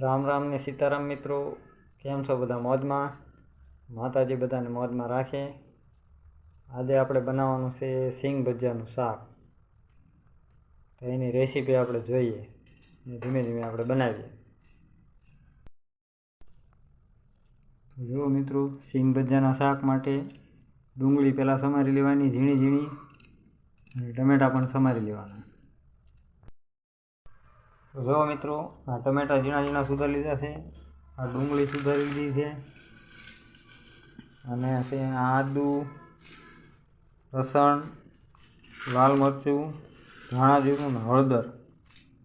રામ રામ ને સીતારામ મિત્રો, કેમ છો બધા મોજમાં? માતાજી બધાને મોજમાં રાખે. આજે આપણે બનાવવાનું છે સિંગ ભજીયાનું શાક. તો એની રેસીપી આપણે જોઈએ ને ધીમે ધીમે આપણે બનાવીએ. જુઓ મિત્રો, સિંગ ભજીયાના શાક માટે ડુંગળી પહેલાં સમારી લેવાની, ઝીણી ઝીણી, અને ટમેટાં પણ સમારી લેવાના. જુઓ મિત્રો, આ ટમેટા ઝીણા ઝીણા સુધારી લીધા છે, આ ડુંગળી સુધારી લીધી છે, અને છે આદુ, લસણ, લાલ મરચું, ધાણા જીરું ને હળદર.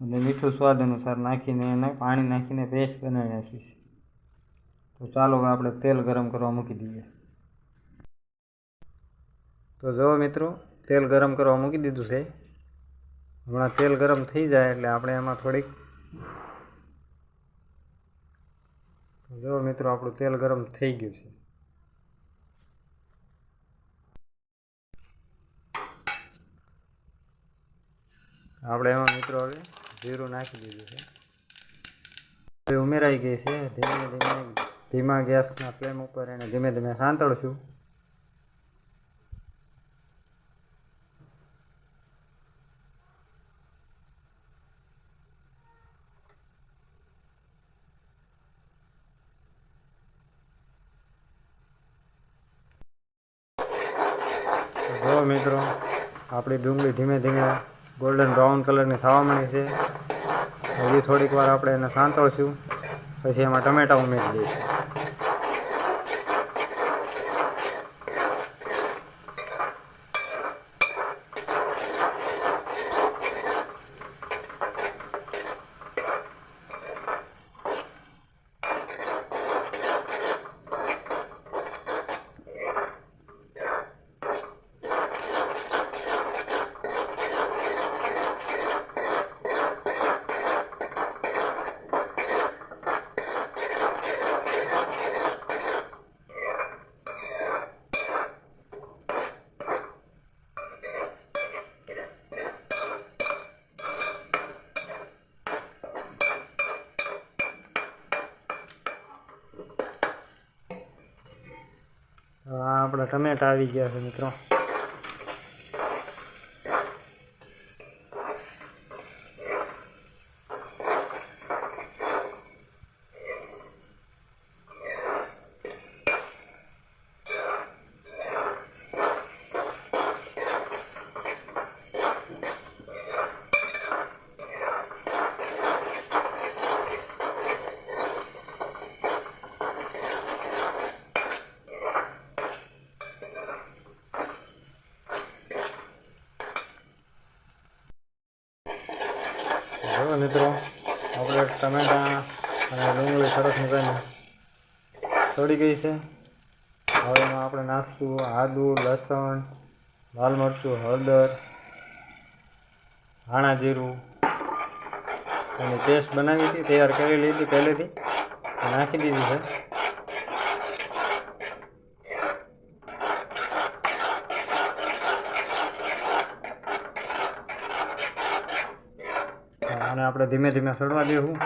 અને મીઠું સ્વાદ અનુસાર નાખીને એને પાણી નાખીને પેસ્ટ બનાવી નાખી તો ચાલો આપણે તેલ ગરમ કરવા મૂકી દઈએ. તો જો મિત્રો, તેલ ગરમ કરવા મૂકી દીધું છે. હમણાં તેલ ગરમ થઈ જાય એટલે આપણે એમાં થોડીક જો મિત્રો, આપણું તેલ ગરમ થઈ ગયું છે. આપણે એમાં મિત્રો હવે જીરું નાખી દીધું છે. ઉમેરાઈ ગઈ છે. ધીમે ધીમે ધીમા ગેસના ફ્લેમ ઉપર એને ધીમે ધીમે સાંતળશું. જો મિત્રો. આપણી ડુંગળી ધીમે ધીમે ગોલ્ડન બ્રાઉન કલરની થવા માંડી છે. હજી થોડીક વાર આપણે એને સાંતળશું. પછી એમાં ટમેટા ઉમેરી દઈશું. આપણા ટમેટા આવી ગયા છે મિત્રો. જો મિત્રો, આપણે ટમેટા અને ડુંગળી સરસ મજાની સડી ગઈ છે. હવે એમાં આપણે નાખશું આદુ, લસણ લાલ મરચું હળદર, ધાણા જીરું એની પેસ્ટ બનાવી હતી, તૈયાર કરી લીધી પહેલેથી, નાખી દીધી છે. અને આપણે ધીમે ધીમે સડવા દેવું.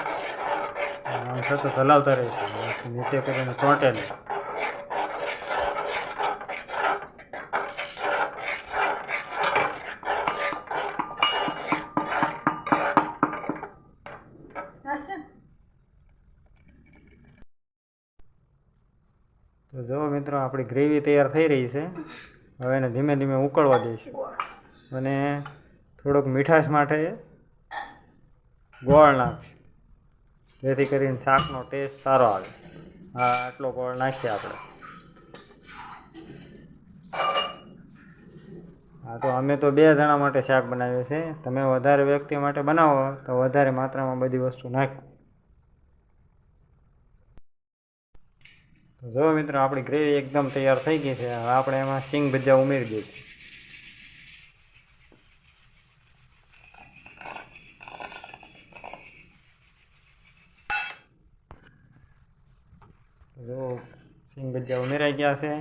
આમ સતત હલાવતા રહીશું. નીચે કરીને ચોંટે નહીં. તો જુઓ મિત્રો આપણી ગ્રેવી તૈયાર થઈ રહી છે. હવે એને ધીમે ધીમે ઉકળવા દઈશું. અને થોડોક મીઠાશ માટે ગોળ નાખશું જેથી કરીને શાકનો ટેસ્ટ સારો આવે. હા, આટલો ગોળ નાખીએ આપણે. હા, તો અમે તો બે જણા માટે શાક બનાવ્યું છે. તમે વધારે વ્યક્તિ માટે બનાવો, તો વધારે માત્રામાં બધી વસ્તુ નાખો. જો મિત્રો, આપણી ગ્રેવી એકદમ તૈયાર થઈ ગઈ છે. હવે આપણે એમાં સિંગ ભજીયા ઉમેરી દઈશું જો સિંગ ભજીયા ઉમેરાઈ ગયા છે.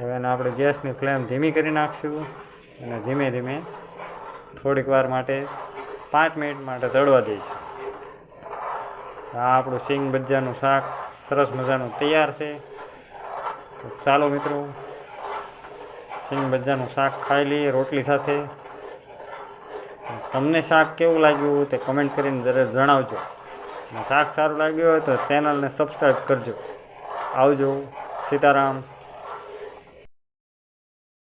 હવે આપણે ગેસની ફ્લેમ ધીમી કરી નાખશું અને ધીમે ધીમે થોડીક વાર માટે પાંચ મિનિટ માટે ચડવા દઈશું. આ આપણું સિંગ ભજીયાનું શાક સરસ મજાનું તૈયાર છે. ચાલો મિત્રો, સિંગ ભજીયાનું શાક ખાઈ લઈએ રોટલી સાથે. તમને શાક કેવું લાગ્યું તે કમેન્ટ કરીને જરૂર જણાવજો. શાક સારું લાગ્યું હોય તો ચેનલને સબસ્ક્રાઈબ કરજો. આવજો. સીતારામ.